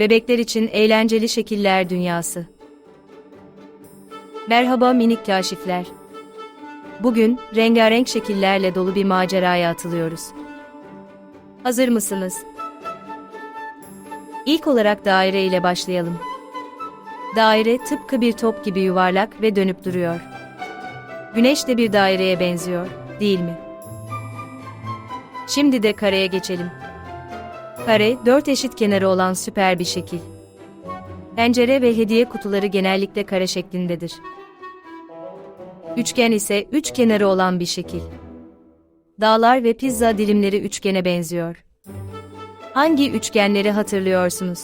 Bebekler için eğlenceli şekiller dünyası. Merhaba minik kaşifler. Bugün rengarenk şekillerle dolu bir maceraya atılıyoruz. Hazır mısınız? İlk olarak daire ile başlayalım. Daire tıpkı bir top gibi yuvarlak ve dönüp duruyor. Güneş de bir daireye benziyor, değil mi? Şimdi de kareye geçelim. Kare, dört eşit kenarı olan süper bir şekil. Pencere ve hediye kutuları genellikle kare şeklindedir. Üçgen ise üç kenarı olan bir şekil. Dağlar ve pizza dilimleri üçgene benziyor. Hangi üçgenleri hatırlıyorsunuz?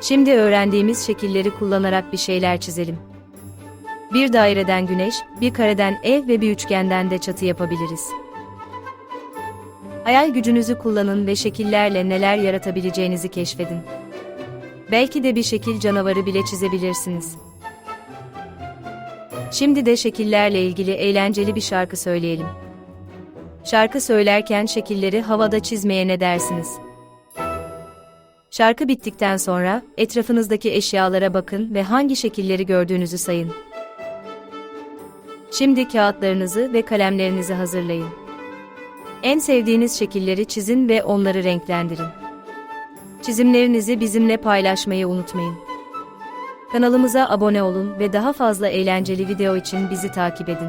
Şimdi öğrendiğimiz şekilleri kullanarak bir şeyler çizelim. Bir daireden güneş, bir kareden ev ve bir üçgenden de çatı yapabiliriz. Hayal gücünüzü kullanın ve şekillerle neler yaratabileceğinizi keşfedin. Belki de bir şekil canavarı bile çizebilirsiniz. Şimdi de şekillerle ilgili eğlenceli bir şarkı söyleyelim. Şarkı söylerken şekilleri havada çizmeye ne dersiniz? Şarkı bittikten sonra etrafınızdaki eşyalara bakın ve hangi şekilleri gördüğünüzü sayın. Şimdi kağıtlarınızı ve kalemlerinizi hazırlayın. En sevdiğiniz şekilleri çizin ve onları renklendirin. Çizimlerinizi bizimle paylaşmayı unutmayın. Kanalımıza abone olun ve daha fazla eğlenceli video için bizi takip edin.